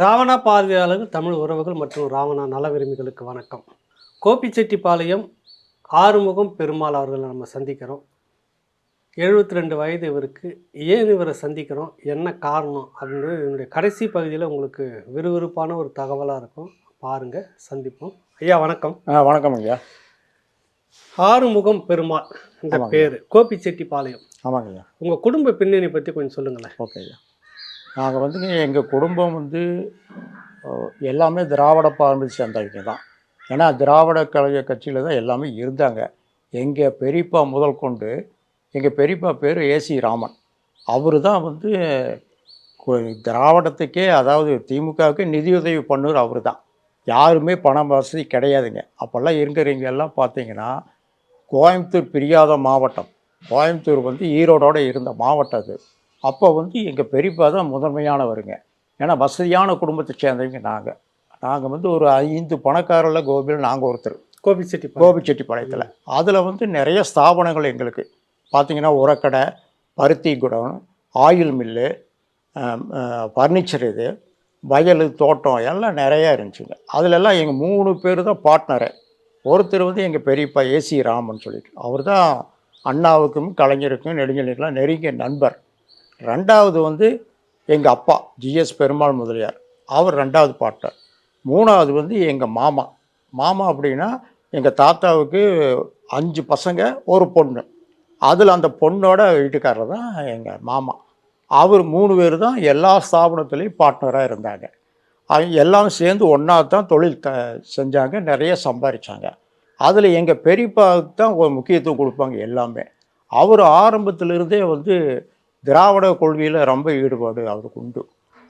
ராவணா பார்வையாளர்கள் தமிழ் உறவுகள் மற்றும் ராவணா நல விரும்பிகளுக்கு வணக்கம். கோபிச்செட்டிப்பாளையம் ஆறுமுகம் பெருமாள் அவர்களை நம்ம சந்திக்கிறோம். எழுபத்தி ரெண்டு வயது இவருக்கு. ஏன் இவரை சந்திக்கிறோம்? என்ன காரணம்? அப்படின்னு என்னுடைய கடைசி பகுதியில் உங்களுக்கு விறுவிறுப்பான ஒரு தகவலாக இருக்கும். பாருங்கள் சந்திப்போம். ஐயா வணக்கம். ஆ வணக்கம் ஐயா. ஆறுமுகம் பெருமாள் இந்த. பேர். கோபிச்செட்டிப்பாளையம். ஆமாங்க ஐயா. உங்கள் குடும்ப பின்னணி பற்றி கொஞ்சம் சொல்லுங்களேன். ஓகே ஐயா. நாங்கள் வந்துங்க எங்கள் குடும்பம் வந்து எல்லாமே திராவிட பாரம்பரிய சேர்ந்தவங்க தான். ஏன்னா திராவிட கழக கட்சியில் தான் எல்லாமே இருந்தாங்க. எங்கள் பெரியப்பா முதல் கொண்டு எங்கள் பெரியப்பா பேர் ஏசி ராமன். அவர் தான் வந்து திராவிடத்துக்கே அதாவது திமுகவுக்கு நிதியுதவி பண்ணுவர் அவர் தான். யாருமே பண வசதி கிடையாதுங்க. அப்போல்லாம் இருக்கிறவங்க எல்லாம் பார்த்தீங்கன்னா கோயம்புத்தூர் பிரியாத மாவட்டம். கோயம்புத்தூர் வந்து ஈரோடோடு இருந்த மாவட்டம் அது. அப்போ வந்து எங்கள் பெரியப்பா தான் முதன்மையானவருங்க. ஏன்னா வசதியான குடும்பத்தை சேர்ந்தவங்க நாங்கள் நாங்கள் வந்து ஒரு ஐந்து பணக்காரில் கோபியில் நாங்கள் ஒருத்தர். கோபிச்செட்டிப்பாளையம் கோபிச்செட்டிப்பாளையத்தில் அதில் வந்து நிறைய ஸ்தாபனங்கள் எங்களுக்கு. பார்த்தீங்கன்னா உரக்கடை பருத்தி குடம் ஆயில் மில்லு ஃபர்னிச்சர் இது வயல் தோட்டம் எல்லாம் நிறையா இருந்துச்சுங்க. அதிலெல்லாம் எங்கள் மூணு பேர் தான் பார்ட்னரு ஒருத்தர் வந்து எங்கள் பெரியப்பா ஏசி ராமன் சொல்லிட்டு. அவர் தான் அண்ணாவுக்கும் கலைஞருக்கும் நெடுஞ்சலுக்கெல்லாம் நெருங்கிய நண்பர். ரெண்டாவது வந்து எங்கள் அப்பா ஜிஎஸ் பெருமாள் முதலியார். அவர் ரெண்டாவது பார்ட்னர் மூணாவது வந்து எங்கள் மாமா. மாமா அப்படின்னா எங்கள் தாத்தாவுக்கு அஞ்சு பசங்க ஒரு பொண்ணு. அதில் அந்த பொண்ணோட வீட்டுக்காரர் தான் எங்கள் மாமா. அவர் மூணு பேர் தான் எல்லா ஸ்தாபனத்துலேயும் பார்ட்னராக இருந்தாங்க. எல்லாம் சேர்ந்து ஒன்றா தான் தொழில் த செஞ்சாங்க நிறைய சம்பாதிச்சாங்க அதில் எங்கள் பெரியப்பாவுக்கு தான் ஒரு முக்கியத்துவம் கொடுப்பாங்க எல்லாமே. அவர் ஆரம்பத்திலிருந்தே வந்து திராவிட கொள்கையில் ரொம்ப ஈடுபாடு அவருக்கு உண்டு.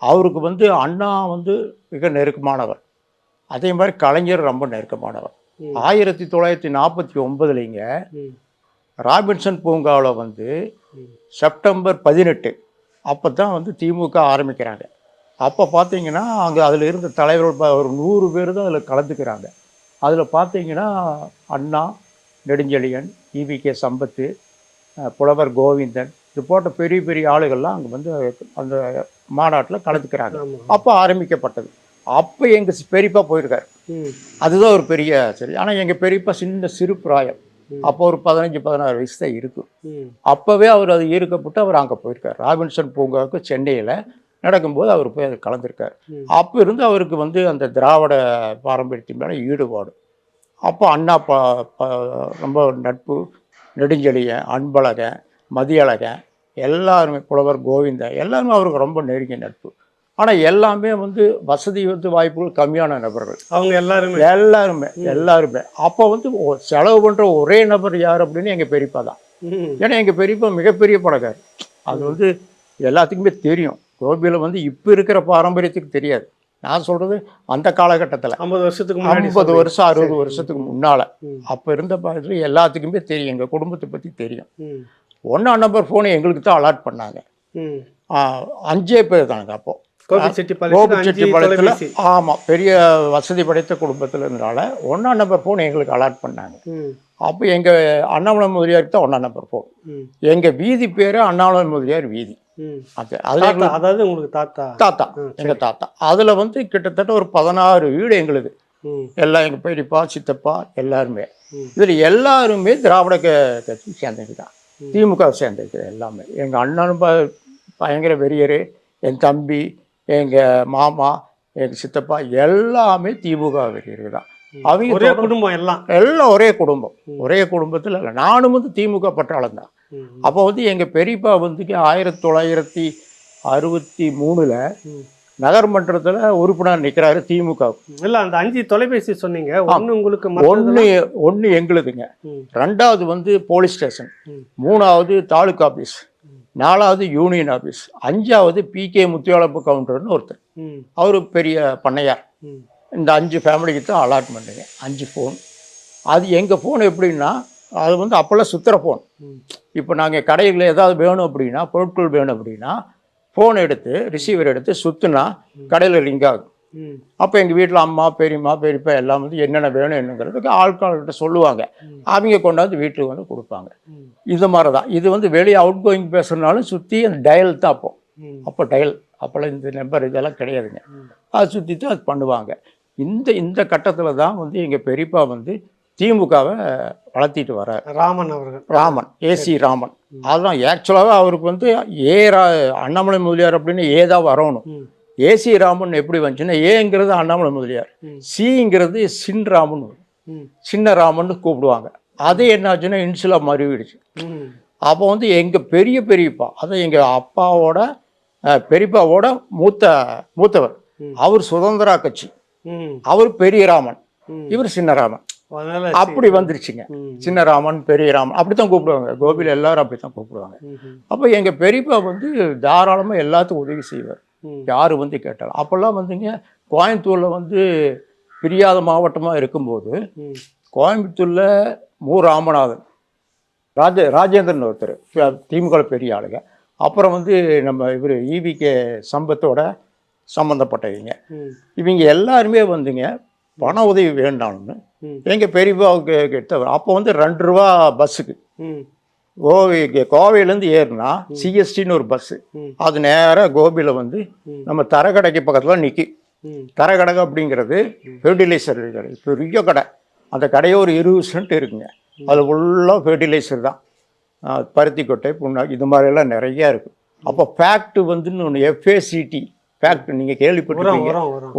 அவருக்கு வந்து அண்ணா வந்து மிக நெருக்கமானவர். அதே மாதிரி கலைஞர் ரொம்ப நெருக்கமானவர். ஆயிரத்தி தொள்ளாயிரத்தி நாற்பத்தி ஒன்பதுலேங்க ராபின்சன் பூங்காவில் வந்து. செப்டம்பர் பதினெட்டு அப்போ தான் வந்து திமுக ஆரம்பிக்கிறாங்க. அப்போ பார்த்தீங்கன்னா அங்கே அதில் இருந்த தலைவர்கள் ஒரு நூறு பேர் தான் அதில் கலந்துக்கிறாங்க. அதில் பார்த்தீங்கன்னா Anna Nedunchezhiyan E V K Sampath புலவர் கோவிந்தன் இது போன்ற பெரிய பெரிய ஆளுகள்லாம் அங்கே வந்து அந்த மாநாட்டில் கலந்துக்கிறாங்க. அப்போ ஆரம்பிக்கப்பட்டது. அப்போ எங்கள் பெரியப்பா போயிருக்காரு. அதுதான் ஒரு பெரிய சரி ஆனால் எங்கள் பெரியப்பா சின்ன சிறு பிராயம். அப்போ ஒரு பதினஞ்சு பதினாறு வயசு தான் இருக்கும். அப்போவே அவர் அது ஈர்க்கப்பட்டு அவர் அங்கே போயிருக்கார். ராபின்சன் பூங்காவுக்கு சென்னையில் நடக்கும்போது அவர் போய் அதில் கலந்துருக்கார். அப்போ இருந்து அவருக்கு வந்து அந்த திராவிட பாரம்பரியத்தின் மேலே ஈடுபாடு. அப்போ அண்ணா ப ப- ரொம்ப நட்பு நெடுஞ்செழியன் அன்பழகன் மதியழகன் எல்லாருமே புலவர் கோவிந்தன் எல்லாருமே அவருக்கு ரொம்ப நெருங்கிய நட்பு. ஆனால் எல்லாமே வந்து வசதி வந்து வாய்ப்புகள் கம்மியான நபர்கள். அவங்க எல்லாருமே. எல்லாருமே எல்லாருமே. அப்போ வந்து செலவு பண்ணுற ஒரே நபர் யார் அப்படின்னு எங்கள் பெரியப்பா தான். ஏன்னா எங்கள் பெரியப்பா மிகப்பெரிய பணக்காரர் அது வந்து எல்லாத்துக்குமே தெரியும். கோபியில் வந்து இப்போ இருக்கிற பாரம்பரியத்துக்கு தெரியாது. நான் சொல்கிறது அந்த காலகட்டத்தில். ஐம்பது வருஷத்துக்கு முன்னாடி ஐம்பது. வருஷம் அறுபது. வருஷத்துக்கு முன்னால். அப்போ இருந்த பாடத்தில் எல்லாத்துக்குமே தெரியும். எங்கள் குடும்பத்தை பற்றி தெரியும். ஒன்றாம் நம்பர் ஃபோனை எங்களுக்கு தான் அலாட் பண்ணாங்க. அஞ்சே பேர் தாங்க அப்போ. கோபிச்செட்டிப்பாளையத்துல ஆமாம் பெரிய வசதி படைத்த குடும்பத்தில் இருந்தனால ஒன்றாம் நம்பர் ஃபோன் எங்களுக்கு அலாட் பண்ணாங்க. அப்போ எங்கள் அண்ணாமலை முதலியாருக்கு தான் ஒன்றாம் நம்பர் ஃபோன் எங்கள் வீதி பேர் அண்ணாமலை முதலியார் வீதி. அது அதில் அதாவது உங்களுக்கு தாத்தா? தாத்தா எங்கள் தாத்தா. அதில் வந்து கிட்டத்தட்ட ஒரு பதினாறு வீடு எங்களுக்கு எல்லாம் எங்கள் பெரியப்பா சித்தப்பா எல்லாருமே. இதில் எல்லாருமே திராவிட கட்சி சேர்ந்தது தான். திமுக சேர்ந்தது எல்லாமே. எங்கள் அண்ணனும் பயங்கர வெறியர். என் தம்பி எங்கள் மாமா எங்கள் சித்தப்பா எல்லாமே திமுக வெறியர் தான். அவங்க ஒரே குடும்பம் எல்லாம். எல்லாம் ஒரே குடும்பம். ஒரே குடும்பத்தில் இல்லை. நானும் வந்து திமுக பற்றாளம் தான். அப்போ வந்து எங்கள் பெரியப்பா வந்து ஆயிரத்தி தொள்ளாயிரத்தி அறுபத்தி மூணில். நகர்மன்றத்தில் உறுப்பினர் நிற்கிறாரு திமுக. இல்ல அந்த அஞ்சு தொலைபேசி சொன்னீங்க. ஒண்ணு உங்களுக்கு ஒன்று ஒன்று எங்களுதுங்க ரெண்டாவது வந்து போலீஸ் ஸ்டேஷன். மூணாவது தாலுக்கா ஆஃபீஸ் நாலாவது யூனியன் ஆஃபீஸ் அஞ்சாவது பிகே முத்தியாளப்பு கவுண்டர்னு ஒருத்தர். அவர் பெரிய பண்ணையார். இந்த அஞ்சு ஃபேமிலிக்கு தான் அலாட்மெண்ட்டுங்க. அஞ்சு ஃபோன் அது எங்கள் ஃபோன் எப்படின்னா அது வந்து அப்போல்லாம் சுத்துற ஃபோன் இப்போ நாங்கள் கடைகளில் ஏதாவது வேணும் அப்படின்னா பொருட்கள் வேணும் அப்படின்னா ஃபோன் எடுத்து ரிசீவர் எடுத்து சுற்றுனா கடையில் ரிங் ஆகும். அப்போ எங்கள் வீட்டில் அம்மா பெரியம்மா பெரியப்பா எல்லாம் வந்து என்னென்ன வேணும் என்னங்கிறதுக்கு ஆட்கால்கிட்ட சொல்லுவாங்க. அவங்க கொண்டாந்து வீட்டுக்கு வந்து கொடுப்பாங்க. இது மாதிரி தான் இது வந்து வெளியே அவுட் கோயிங் பேசுகிறனாலும் சுற்றி அந்த டயல் தான் அப்போ. அப்போ டயல் அப்போல்லாம் இந்த நம்பர் இதெல்லாம் கிடையாதுங்க. அதை சுற்றி தான் அது பண்ணுவாங்க. இந்த இந்த கட்டத்தில் தான் வந்து எங்கள் பெரியப்பா வந்து திமுகவை வளர்த்திட்டு வர்றார் ராமன் அவர்கள் ராமன் ஏசி ராமன் அதுதான் ஆக்சுவலாகவே அவருக்கு வந்து ஏ ரா அண்ணாமலை முதலியார் அப்படின்னு ஏ தான் வரணும். ஏசி ராமன் எப்படி வந்துச்சுன்னா ஏங்கிறது அண்ணாமலை முதலியார். சிங்கிறது சின் ராமன். சின்ன ராமன் கூப்பிடுவாங்க அது என்னாச்சுன்னா இன்சுலாக மறுவிடுச்சு. அப்போ வந்து எங்கள் பெரிய பெரியப்பா அதான் எங்கள் அப்பாவோட பெரியப்பாவோட மூத்த மூத்தவர். அவர் சுதந்திரா கட்சி. அவர் பெரிய ராமன். இவர் சின்ன ராமன் அதனால அப்படி வந்துருச்சுங்க. சின்ன ராமன் பெரிய ராமன் அப்படி தான் கூப்பிடுவாங்க கோபியில் எல்லாரும் அப்படி தான் கூப்பிடுவாங்க. அப்போ எங்கள் பெரியப்பா வந்து தாராளமாக எல்லாத்துக்கும் உதவி செய்வார். யார் வந்து கேட்டாலும் அப்போல்லாம் வந்துங்க கோயம்புத்தூரில் வந்து பிரியாத மாவட்டமாக இருக்கும்போது. கோயம்புத்தூரில் மு ராமநாதன் ராஜ ராஜேந்திரன் ஒருத்தர் திமுக பெரிய ஆளுங்க அப்புறம் வந்து நம்ம இவர் ஈவிகே சம்பத்தோட சம்மந்தப்பட்டவங்க. இவங்க எல்லாருமே வந்துங்க பண உதவி வேண்டாம்னு. எங்கள் பெரியப்பாவுக்கு கிட்ட அப்போ வந்து ரெண்டு ரூபா பஸ்ஸுக்கு. கோவை கோவையிலேருந்து ஏறுனா சிஎஸ்டின்னு ஒரு பஸ்ஸு. அது நேராக கோபியில் வந்து. நம்ம தரக்கடைக்கு பக்கத்தில் நிற்கி ம். தரக்கடை அப்படிங்கிறது ஃபெர்டிலைசர் கடை பெரிய கடை. அந்த கடையே ஒரு இருபது சென்ட் இருக்குங்க. அது ஃபுல்லாக ஃபெர்டிலைசர் தான். பருத்தி கொட்டை புண்ணாக்கு இது மாதிரியெல்லாம் நிறையா இருக்குது அப்போ ஃபேக்ட் வந்து ஒன்று எஃப்ஏசிடி ஃபேக்ட் நீங்கள் கேள்விப்பட்டிருக்கீங்க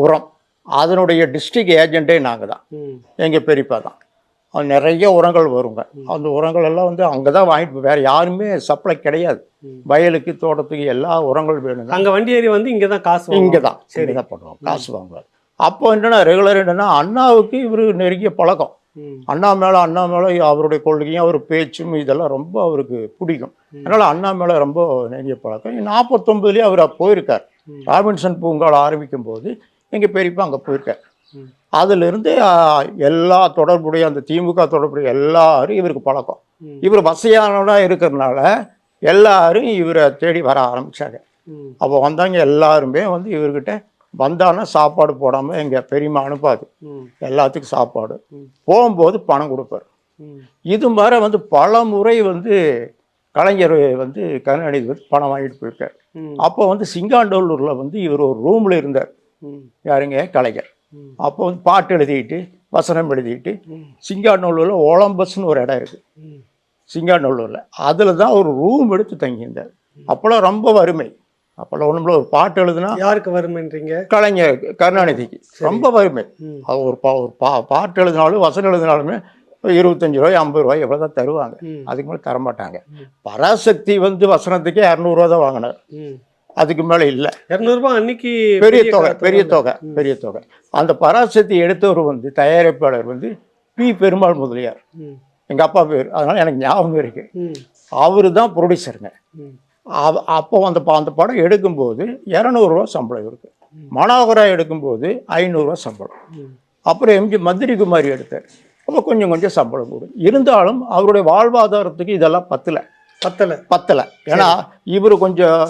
உரம். அதனுடைய டிஸ்ட்ரிக்ட் ஏஜென்ட்டே நாங்கள் தான். எங்கள் பெரியப்பா தான். நிறைய உரங்கள் வருங்க. அந்த உரங்கள் எல்லாம் வந்து அங்கே தான் வாங்கிட்டு வேறு யாருமே சப்ளை கிடையாது. வயலுக்கு தோட்டத்துக்கு எல்லா உரங்கள் வேணுங்க அங்க வண்டி ஏறி வந்து இங்க தான் காசு இங்கே. தான் இங்கே தான் பண்ணுவோம் காசு வாங்குவார். அப்போ என்னன்னா ரெகுலர் என்னன்னா அண்ணாவுக்கு இவர் நெருங்கிய பழக்கம். அண்ணா மேலே அண்ணா மேலே அவருடைய கொள்கையும் அவர் பேச்சும் இதெல்லாம் ரொம்ப அவருக்கு பிடிக்கும். அதனால் அண்ணா மேலே ரொம்ப நெருங்கிய பழக்கம். நாற்பத்தொம்பதுலேயே அவர் போயிருக்கார். ராபின்சன் பூங்காவில் ஆரம்பிக்கும் போது எங்கள் பெரியப்பா அங்கே போயிருக்கார் ம். அதிலிருந்து எல்லா தொடர்புடைய அந்த திமுக தொடர்புடைய எல்லாரும் இவருக்கு பழக்கம். இவர் வசதியானவனாக இருக்கிறதுனால எல்லாரும் இவரை தேடி வர ஆரம்பிச்சாங்க ம். அப்போ வந்தவங்க எல்லாருமே வந்து இவர்கிட்ட வந்தானா சாப்பாடு போடாமல் எங்கள் பெரியம்மா அனுப்பாது. எல்லாத்துக்கும் சாப்பாடு. போகும்போது பணம் கொடுப்பார். இது மாதிரி வந்து பல முறை வந்து கலைஞர் வந்து கருணாநிதி வந்து பணம் வாங்கிட்டு போயிருக்கார். அப்போ வந்து சிங்காண்டோலூரில் வந்து இவர் ஒரு ரூமில் இருந்தார். யாருங்க? கலைஞர். அப்போ வந்து பாட்டு எழுதிக்கிட்டு வசனம் எழுதிக்கிட்டு. சிங்காநல்லூரில் ஒலம்பஸ்னு ஒரு இடம் இருக்குது. சிங்காநல்லூரில். அதில் தான் ஒரு ரூம் எடுத்து தங்கியிருந்தார். அப்போல்லாம் ரொம்ப வறுமை. அப்போல்லாம் ஒன்றும் ஒரு பாட்டு எழுதுனா யாருக்கு வருமன்றீங்க கலைஞர் கருணாநிதிக்கு. ரொம்ப வறுமை. அது ஒரு பா ஒரு பா பாட்டு எழுதினாலும் வசனம் எழுதினாலுமே இருபத்தஞ்சி ரூபாய் ஐம்பது ரூபாய் எவ்வளோ தான் தருவாங்க. அதுக்கு மேலே தரமாட்டாங்க. பராசக்தி வந்து வசனத்துக்கே இரநூறுவா தான் வாங்கினார். அதுக்கு மேலே இல்லை. இரநூறுபா அன்னைக்கு பெரிய தொகை பெரிய தொகை பெரிய தொகை. அந்த பராசக்தி எடுத்தவர் வந்து தயாரிப்பாளர் வந்து பி. பெருமாள் முதலியார். எங்கள் அப்பா பேர். அதனால் எனக்கு ஞாபகம் இருக்கு. ம். அவர் தான் ப்ரொடியூசருங்க அப்போ அந்த ப- அந்த படம் எடுக்கும்போது இரநூறுவா சம்பளம் இருக்கு மனோகரா எடுக்கும்போது ஐநூறுரூவா சம்பளம். அப்புறம் எம்ஜி மந்திரி குமாரி எடுத்தார். அப்போ கொஞ்சம் கொஞ்சம் சம்பளம் கூடும். இருந்தாலும் அவருடைய வாழ்வாதாரத்துக்கு இதெல்லாம் பத்தலை. பத்தல. பத்தலை. ஏன்னா இவர் கொஞ்சம்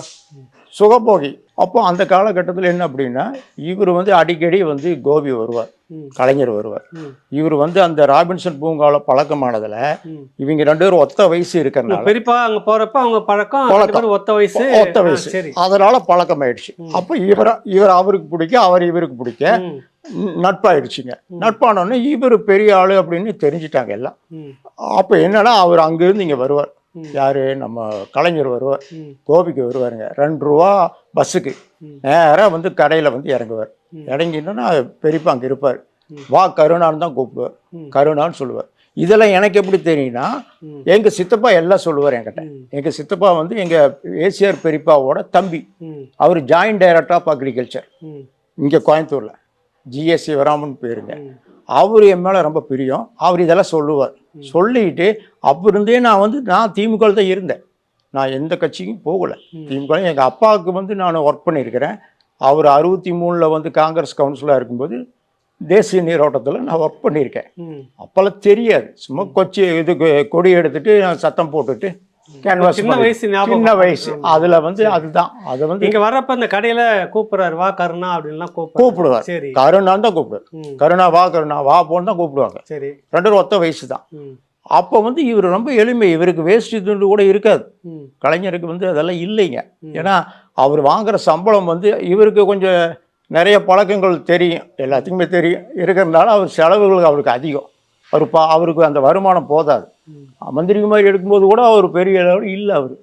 சுகபோகி அப்போ அந்த காலகட்டத்தில் என்ன அப்படின்னா இவர் வந்து அடிக்கடி வந்து கோபி வருவார். கலைஞர் வருவார். இவர் வந்து அந்த ராபின்சன் பூங்காவில் பழக்கமானதில். இவங்க ரெண்டு பேரும் ஒத்த வயசு இருக்கிறனால பெரியப்பா அங்க போறப்ப அவங்க பழக்கம் பழக்கம். ஒத்த வயசு ஒத்த வயசு அதனால பழக்கமாயிடுச்சு அப்போ இவரை இவர் அவருக்கு பிடிக்க அவர் இவருக்கு பிடிக்க நட்பாயிடுச்சுங்க நட்பானோடனே இவர் பெரிய ஆளு அப்படின்னு தெரிஞ்சிட்டாங்க எல்லாம். அப்போ என்னன்னா அவர் அங்கேருந்து இங்கே வருவார். யாரு நம்ம கலைஞர் வருவார். கோபிக்கு வருவாருங்க ரெண்டு ரூபா பஸ்ஸுக்கு. நேராக வந்து கடையில் வந்து இறங்குவார் ம். இறங்கினா பெரியப்பா அங்கே இருப்பார். வா கருணான்னு தான் கூப்பிடுவார். கருணான்னு சொல்லுவார் இதெல்லாம் எனக்கு எப்படி தெரியும்னா. எங்கள் சித்தப்பா எல்லாம் சொல்லுவார் என்கிட்ட. எங்கள் சித்தப்பா வந்து எங்கள் ஏசிஆர் பெரியப்பாவோட தம்பி. அவர் ஜாயின்ட் டைரக்டர் ஆஃப் அக்ரிகல்ச்சர். இங்கே கோயம்புத்தூரில் ஜிஎஸ் சிவராமன் பேருங்க ம். அவர் என் மேலே ரொம்ப பிரியம். அவர் இதெல்லாம் சொல்லுவார். சொல்லிட்டு அப்போ இருந்தே நான் வந்து நான் திமுக தான் இருந்தேன். நான் எந்த கட்சிக்கும் போகலை. திமுக எங்கள் அப்பாவுக்கு வந்து நான் ஒர்க் பண்ணியிருக்கிறேன். அவர் அறுபத்தி மூணில் வந்து காங்கிரஸ் கவுன்சிலாக இருக்கும்போது தேசிய நீரோட்டத்தில் நான் ஒர்க் பண்ணியிருக்கேன். அப்போல்லாம் தெரியாது. சும்மா கொச்சி இது கொடி எடுத்துட்டு நான் சத்தம் போட்டுட்டு கேன்வாஸ் சின்ன வயசு சின்ன வயசு. அதில் வந்து அதுதான். அதை வந்து இங்க வர்றப்ப இந்த கடையில கூப்பிடுறாரு வா கருணா அப்படின்லாம் கூப்பிடுவார். சரி. கருணான்னு தான் கூப்பிடுவார். கருணா வா கருணா வா போன்னு தான் கூப்பிடுவாங்க. சரி. ரெண்டு ஒத்த வயசு தான். அப்போ வந்து இவர் ரொம்ப எளிமை. இவருக்கு வேஷ்டி துண்டு கூட இருக்காது. கலைஞருக்கு வந்து அதெல்லாம் இல்லைங்க. ஏன்னா அவர் வாங்குற சம்பளம் வந்து இவருக்கு கொஞ்சம் நிறைய பழக்கங்கள் தெரியும். எல்லாத்துக்குமே தெரியும். இருக்கிறதுனால அவர் செலவுகள் அவருக்கு அதிகம். அவர் பா அவருக்கு அந்த வருமானம் போதாது. ம். மந்திரி மாதிரி எடுக்கும்போது கூட அவர் பெரிய அளவில் இல்லை அவர்.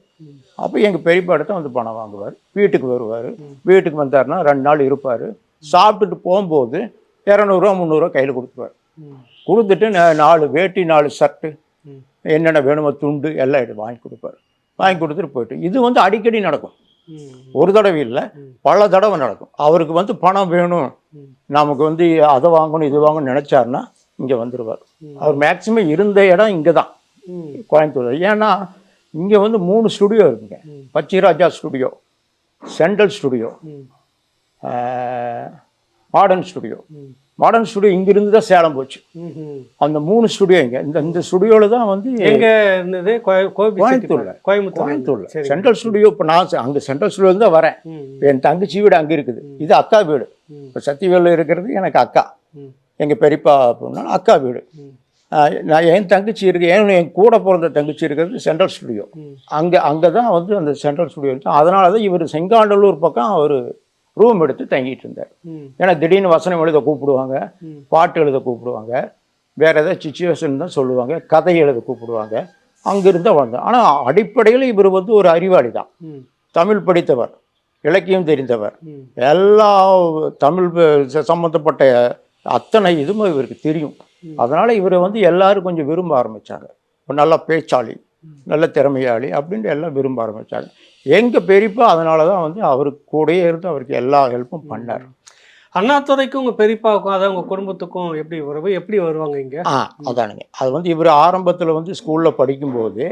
அப்போ எங்கள் பெரியப்பா இடத்த வந்து பணம் வாங்குவார் வீட்டுக்கு வருவார். வீட்டுக்கு வந்தாருன்னா ரெண்டு நாள் இருப்பார். சாப்பிட்டுட்டு போகும்போது இரநூறுவா முந்நூறுரூவா கையில் கொடுத்துருவார் கொடுத்துட்டு நாலு வேட்டி நாலு ஷர்ட்டு ம். என்னென்ன வேணுமோ துண்டு எல்லாம் எடுத்து வாங்கி கொடுப்பாரு. வாங்கி கொடுத்துட்டு போயிட்டு இது வந்து அடிக்கடி நடக்கும். ஒரு தடவை இல்லை. பல தடவை நடக்கும். அவருக்கு வந்து பணம் வேணும். நமக்கு வந்து அதை வாங்கணும் இது வாங்கணும்னு நினச்சாருன்னா இங்கே வந்துடுவார். அவர் மேக்சிமம் இருந்த இடம் இங்கே தான் கோயம்புத்தூர். ஏன்னா இங்கே வந்து மூணு ஸ்டுடியோ இருக்குங்க. Pachiraja studio central studio modern studio modern studio இங்கிருந்து தான் சேலம் போச்சு. அந்த மூணு ஸ்டுடியோ இங்கே. இந்த இந்த ஸ்டுடியோவில் தான் வந்து எங்க இருந்தது? கோயம்புத்தூர்ல. கோயம்புத்தூர். கோயம்புத்தூரில். சென்ட்ரல் ஸ்டுடியோ இப்போ நான் அங்கே சென்ட்ரல் ஸ்டுடியோவில் தான் வரேன். என் தங்கச்சி வீடு அங்கே இருக்குது. இது அக்கா வீடு. இப்போ சத்தியவேலில் இருக்கிறது எனக்கு அக்கா. எங்கள் பெரியப்பா அப்படின்னா அக்கா வீடு. நான் என் தங்கச்சி இருக்கு என் என் கூட பிறந்த தங்கச்சி இருக்கிறது சென்ட்ரல் ஸ்டுடியோ அங்கே அங்கே தான் வந்து அந்த சென்ட்ரல் ஸ்டுடியோ இருக்கு. அதனால தான் இவர் செங்காண்டலூர் பக்கம் அவர் ரூம் எடுத்து தங்கிட்டு இருந்தார். ஏன்னா திடீர்னு வசனம் எழுத கூப்பிடுவாங்க பாட்டு எழுத கூப்பிடுவாங்க வேற ஏதாவது சுச்சுவேஷன் தான் சொல்லுவாங்க கதை எழுத கூப்பிடுவாங்க அங்கிருந்து வந்தோம் ஆனால் அடிப்படையில் இவர் வந்து ஒரு அறிவாளி தான் தமிழ் படித்தவர் இலக்கியம் தெரிந்தவர். எல்லா தமிழ் சம்பந்தப்பட்ட அத்தனை இதுவும் இவருக்கு தெரியும். அதனால் இவரை வந்து எல்லாரும் கொஞ்சம் விரும்ப ஆரம்பிச்சாங்க. நல்ல பேச்சாளி நல்ல திறமையாளி அப்படின்ட்டு எல்லாம் விரும்ப ஆரம்பித்தாங்க எங்கள் பெரியப்பா அதனால தான் வந்து அவருக்கு கூடயே இருந்து அவருக்கு எல்லா ஹெல்ப்பும் பண்ணார். அண்ணாதுரைக்கும் உங்க பெரியப்பாவுக்கும் அதான் உங்க குடும்பத்துக்கும் எப்படி உறவு? எப்படி வருவாங்க இங்க? ஆ அதானுங்க. அது வந்து இவர் ஆரம்பத்தில் வந்து ஸ்கூலில் படிக்கும்போது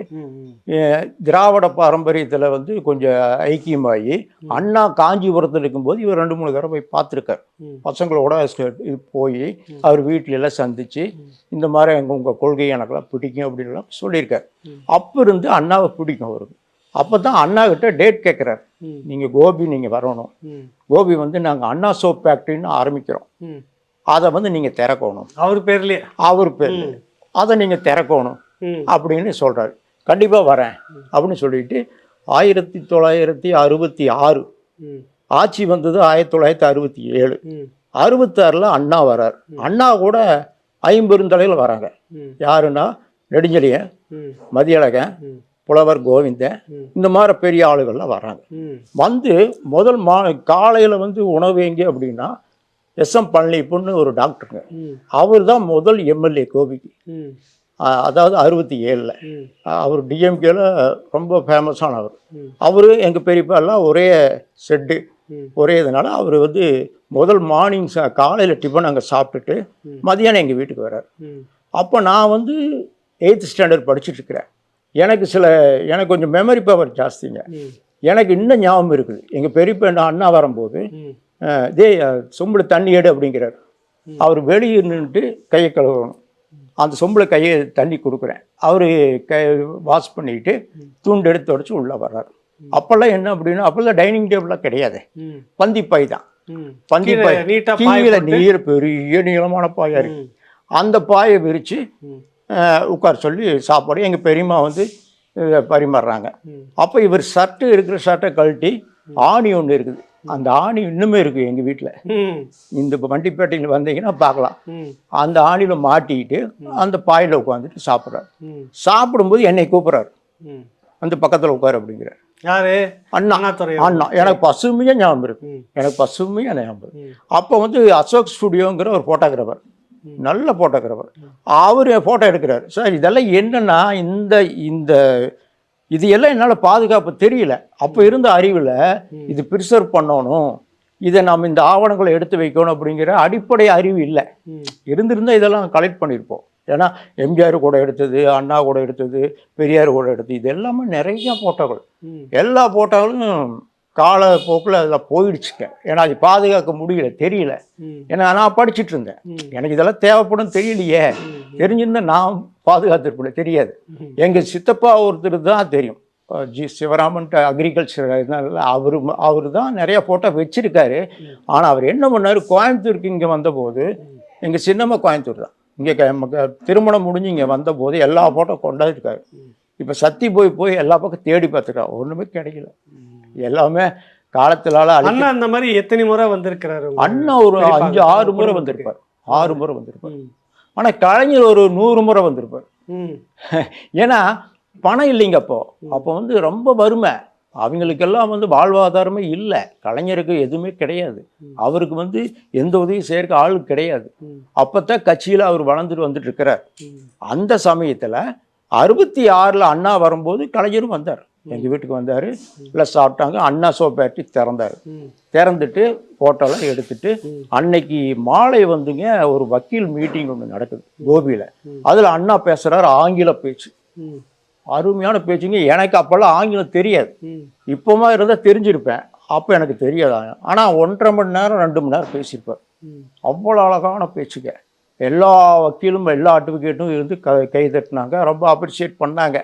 திராவிட பாரம்பரியத்தில் வந்து கொஞ்சம் ஐக்கியமாகி அண்ணா காஞ்சிபுரத்தில் இருக்கும்போது இவர் ரெண்டு மூணு தடவை போய் பார்த்துருக்கார். பசங்களோட இது போய் அவர் வீட்ல எல்லாம் சந்திச்சு இந்த மாதிரி எங்க உங்க கொள்கை எனக்கெல்லாம் பிடிக்கும் அப்படின்லாம் சொல்லியிருக்காரு. அப்போ இருந்து அண்ணாவை பிடிக்கும் அவருக்கு. அப்போ தான் அண்ணா கிட்ட டேட் கேட்குறாரு நீங்கள் கோபி நீங்கள் வரணும். கோபி வந்து நாங்கள் அண்ணா சோப் ஃபேக்ட்ரின்னு ஆரம்பிக்கிறோம். அதை வந்து நீங்கள் திறக்கணும். அவர் பேர்லயே? அவர் பேர் அதை நீங்கள் திறக்கணும். அப்படின்னு சொல்கிறாரு கண்டிப்பாக வரேன் அப்படின்னு சொல்லிட்டு ஆயிரத்தி தொள்ளாயிரத்தி அறுபத்தி ஆறு ஆட்சி வந்தது ஆயிரத்தி தொள்ளாயிரத்தி அறுபத்தி ஏழு. அறுபத்தாறில் அண்ணா வரார். அண்ணா கூட ஐம்பெருந்தலையில் வராங்க. யாருன்னா நெடுஞ்செழியன் மதியழகன் புலவர் கோவிந்தன். இந்த மாதிரி பெரிய ஆளுகள்லாம் வராங்க வந்து முதல் மா காலையில் வந்து உணவு எங்கே அப்படின்னா எஸ்எம் பழனிப்புன்னு ஒரு டாக்டருங்க. அவர் தான் முதல் எம்எல்ஏ கோபிக்கு. அதாவது அறுபத்தி ஏழில். அவர் டிஎம்கேல ரொம்ப ஃபேமஸானவர். அவர் எங்கள் பெரியப்பா எல்லாம் ஒரே செட்டு ஒரே இதனால அவர் வந்து முதல் மார்னிங் காலையில் டிஃபன் அங்கே சாப்பிட்டுட்டு. மதியானம் எங்கள் வீட்டுக்கு வர்றார். அப்போ நான் வந்து எயித்து ஸ்டாண்டர்ட் படிச்சுட்டு இருக்கிறேன். எனக்கு சில எனக்கு கொஞ்சம் மெமரி பவர் ஜாஸ்திங்க. எனக்கு இன்னும் ஞாபகம் இருக்குது. எங்கள் பெரியப்பா அண்ணா வரும்போது டே சொம்பில் தண்ணி எடு அப்படிங்கிறார். அவர் வெளியே நின்றுட்டு கையை கழுவணும். அந்த சொம்பில் கையை தண்ணி கொடுக்குறேன். அவர் கை வாஷ் பண்ணிட்டு துண்டு எடுத்து உடச்சி உள்ளே வர்றார். அப்போல்லாம் என்ன அப்படின்னா அப்போல்லாம் டைனிங் டேபிளாக கிடையாது. ம். பந்திப்பை தான். ம். பந்திப்பை கீழே நீர் பெரிய நீளமான பாயா இருக்கு. ம். அந்த பாயை விரித்து உட்கார சொல்லி சாப்பாடு எங்கள் பெரியம்மா வந்து பரிமாறுறாங்க. அப்போ இவர் ஷர்ட்டு இருக்கிற ஷர்ட்டை கழட்டி ஆணி ஒன்று இருக்குது. அந்த ஆணி இன்னுமே இருக்குது எங்கள் வீட்டில் இந்த வண்டிப்பேட்டையில் வந்தீங்கன்னா பார்க்கலாம் அந்த ஆணியில் மாட்டிக்கிட்டு அந்த பாயில் உட்காந்துட்டு சாப்பிட்றாரு. சாப்பிடும்போது என்னை கூப்பிட்றாரு. அந்த பக்கத்தில் உட்காரு அப்படிங்கிறார். யாரு? அண்ணா. அண்ணா எனக்கு பசுமையாக ஞாபகம் இருக்கு. எனக்கு பசுமையாக ஞாபகம் அப்போ வந்து அசோக் ஸ்டுடியோங்கிற ஒரு ஃபோட்டோகிராஃபர் நல்ல ஃபோட்டோகிராஃபர் அவர் ஃபோட்டோ எடுக்கிறார். சார் இதெல்லாம் என்னன்னா இந்த இந்த இது எல்லாம் என்னால் பாதுகாப்பு தெரியல. அப்போ இருந்த அறிவில் இது ப்ரிசர்வ் பண்ணணும். இதை நாம் இந்த ஆவணங்களை எடுத்து வைக்கணும் அப்படிங்கிற அடிப்படை அறிவு இல்லை. இருந்திருந்தால் இதெல்லாம் கலெக்ட் பண்ணியிருப்போம் ஏன்னா எம்ஜிஆர் கூட எடுத்தது அண்ணா கூட எடுத்தது பெரியார் கூட எடுத்தது இது எல்லாமே நிறைய ஃபோட்டோகள் எல்லா ஃபோட்டோகளும் காலப்போக்கில் அதில் போயிடுச்சுங்க. ஏன்னா அது பாதுகாக்க முடியல தெரியல. ஏன்னா நான் படிச்சிட்டு இருந்தேன். எனக்கு இதெல்லாம் தேவைப்படும் தெரியலையே. தெரிஞ்சிருந்தா நான் பாதுகாத்திருப்பேன் தெரியாது. எங்கள் சித்தப்பா ஒருத்தர் தான் தெரியும். ஜி சிவராமன்ட்டு அக்ரிகல்ச்சர் அவர் அவர் தான் நிறைய ஃபோட்டோ வச்சிருக்காரு. ஆனால் அவர் என்ன பண்ணார்? கோயம்புத்தூருக்கு இங்கே வந்தபோது எங்கள் சின்னம்மா கோயம்புத்தூர் தான். இங்கே திருமணம் முடிஞ்சு இங்கே வந்த போது எல்லா ஃபோட்டோ கொண்டாடிருக்காரு. இப்போ சத்தி போய் போய் எல்லா பக்கம் தேடி பார்த்துருக்காரு ஒன்றுமே கிடைக்கல. எல்லாமே காலத்திலால அழி அண்ணா அந்த மாதிரி எத்தனை முறை வந்திருக்கிறாரு அண்ணா ஒரு அஞ்சு ஆறு முறை? வந்திருப்பார். ஆறு முறை வந்திருப்பார். ம். ஆனா கலைஞர் ஒரு நூறு முறை வந்திருப்பார். ஏன்னா பணம் இல்லைங்க அப்போ. அப்போ வந்து ரொம்ப வறுமை. அவங்களுக்கெல்லாம் வந்து வாழ்வாதாரமே இல்லை. கலைஞருக்கு எதுவுமே கிடையாது. அவருக்கு வந்து எந்த உதவியும் செய்யறதுக்கு ஆள் கிடையாது. ம். அப்பதான் கட்சியில அவர் வளர்ந்துட்டு வந்துட்டு இருக்கிறார். அந்த சமயத்துல அறுபத்தி ஆறுல அண்ணா வரும்போது கலைஞரும் வந்தார். எங்கள் வீட்டுக்கு வந்தார். இல்லை சாப்பிட்டாங்க. அண்ணா சோப்பாட்டி திறந்தார். திறந்துட்டு ஃபோட்டோலாம் எடுத்துட்டு அன்னைக்கு மாலை வந்துங்க ஒரு வக்கீல் மீட்டிங் ஒன்று நடக்குது கோபியில். அதில் அண்ணா பேசுகிறாரு ஆங்கில பேச்சு. அருமையான பேச்சுங்க. எனக்கு அப்போல்லாம் ஆங்கிலம் தெரியாது. இப்போமா இருந்தால் தெரிஞ்சிருப்பேன். அப்போ எனக்கு தெரியாது. ஆனால் ஒன்றரை மணி நேரம் ரெண்டு மணி நேரம் பேசியிருப்பேன் அவ்வளோ அழகான பேச்சுங்க. எல்லா வக்கீலும் எல்லா அட்வொகேட்டும் இருந்து க கை தட்டினாங்க. ரொம்ப அப்ரிஷியேட் பண்ணாங்க.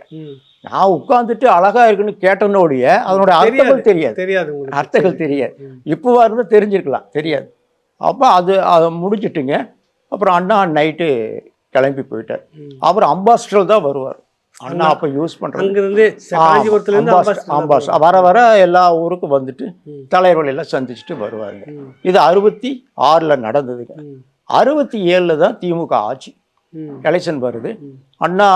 நான் உட்காந்துட்டு அழகா இருக்குன்னு கேட்டனோடைய அதனோட அர்த்தங்கள் தெரியாது தெரியாது. அர்த்தங்கள் தெரியாது. ம். இப்போவா இருந்தால் தெரிஞ்சிருக்கலாம். தெரியாது. அப்போ அது அதை முடிச்சிட்டுங்க அப்புறம் அண்ணா நைட்டு கிளம்பி போயிட்டார். அவர் அம்பாசிடர் தான் வருவார். அண்ணா அப்போ யூஸ் இருந்து அம்பாஸ் வர வர எல்லா ஊருக்கும் வந்துட்டு ம். தலைவர்கள் எல்லாம் சந்திச்சுட்டு வருவாருங்க. இது அறுபத்தி ஆறில் நடந்ததுங்க. அறுபத்தி ஏழில் தான் திமுக ஆட்சி. எலெக்ஷன் வருது. அண்ணா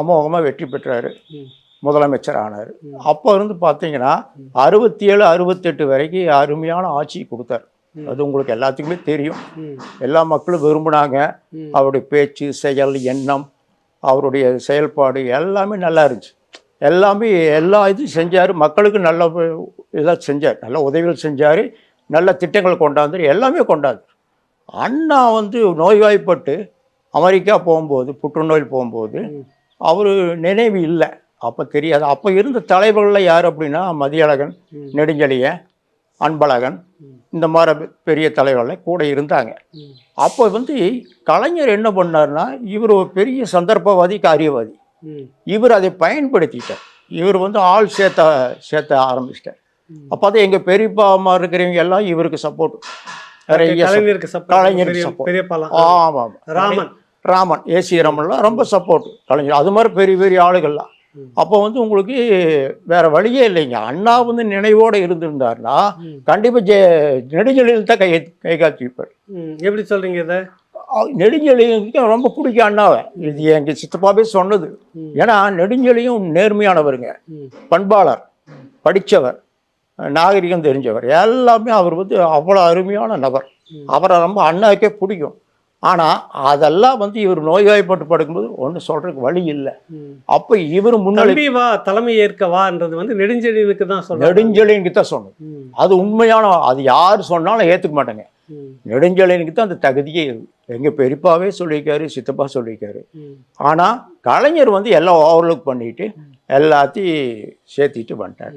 அமோகமாக வெற்றி பெற்றாரு. முதலமைச்சர் ஆனார். அப்போ இருந்து பார்த்தீங்கன்னா அறுபத்தி ஏழு அறுபத்தெட்டு வரைக்கும் அருமையான ஆட்சி கொடுத்தார். அது உங்களுக்கு எல்லாத்துக்குமே தெரியும். எல்லா மக்களும் விரும்பினாங்க. அவருடைய பேச்சு செயல் எண்ணம் அவருடைய செயல்பாடு எல்லாமே நல்லா இருந்துச்சு. எல்லாமே எல்லா இதுவும் செஞ்சார். மக்களுக்கு நல்ல இதாக செஞ்சார். நல்ல உதவிகள் செஞ்சார். நல்ல திட்டங்கள் கொண்டாந்தார். எல்லாமே கொண்டாந்தார். அண்ணா வந்து நோய்வாய்ப்பட்டு அமெரிக்கா போகும்போது புற்றுநோய் போகும்போது. அவர் நினைவு இல்லை அப்போ தெரியாது அப்போ இருந்த தலைவர்களில் யார் அப்படின்னா மதியழகன். நெடுஞ்செழியன் அன்பழகன். இந்த மாதிரி பெரிய தலைவர்கள் கூட இருந்தாங்க. அப்போ வந்து கலைஞர் என்ன பண்ணார்னா இவர் ஒரு பெரிய சந்தர்ப்பவாதி காரியவாதி. இவர் அதை பயன்படுத்திட்டார் இவர் வந்து ஆள் சேர்த்த சேர்த்த ஆரம்பிச்சிட்டார். அப்போ தான் எங்கள் பெரியப்பா அம்மா இருக்கிறவங்க எல்லாம் இவருக்கு சப்போர்ட். கலைஞருக்கு. கலைஞருக்கு ஆமாம் ராமன். ராமன் ஏசி ராமன்லாம் ரொம்ப சப்போர்ட். கலைஞர். அது மாதிரி பெரிய பெரிய ஆளுகள்லாம். அப்போ வந்து உங்களுக்கு வேற வழியே இல்லைங்க. அண்ணா வந்து நினைவோடு இருந்திருந்தாருன்னா. கண்டிப்பாக ஜெ நெடுஞ்செழியில் தான் கை கை ம். எப்படி சொல்றீங்க இதை? நெடுஞ்செழியனுக்கு ரொம்ப பிடிக்கும் அண்ணாவை. இது எங்கள் சித்தப்பாவே சொன்னது. ஏன்னா நெடுஞ்செழியும் நேர்மையானவருங்க. பண்பாளர். படித்தவர் நாகரிகம் தெரிஞ்சவர். எல்லாமே அவர் வந்து அவ்வளோ அருமையான நபர். அவரை ரொம்ப அண்ணாவுக்கே பிடிக்கும். ஆனால் அதெல்லாம் வந்து இவர் நோய்வாய்ப்பட்டு படுக்கும்போது ஒன்றும் சொல்கிறதுக்கு வழி இல்லை. அப்போ இவர் முன்னாடி வா தலைமை ஏற்க வான்றது வந்து நெடுஞ்செழியனுக்கு தான் சொல்றாங்க. நெடுஞ்செழியனுக்கு தான் சொன்னது ம். அது உண்மையான அது யார் சொன்னாலும் ஏற்றுக்க மாட்டேங்க. நெடுஞ்செழியனுக்கு தான் அந்த தகுதியே இருக்கு. எங்கள் பெரியப்பாவே சொல்லியிருக்காரு சித்தப்பா சொல்லியிருக்காரு. ஆனால் கலைஞர் வந்து எல்லாம் ஓவர்லுக் பண்ணிட்டு எல்லாத்தையும் சேர்த்திட்டு வந்துட்டார்.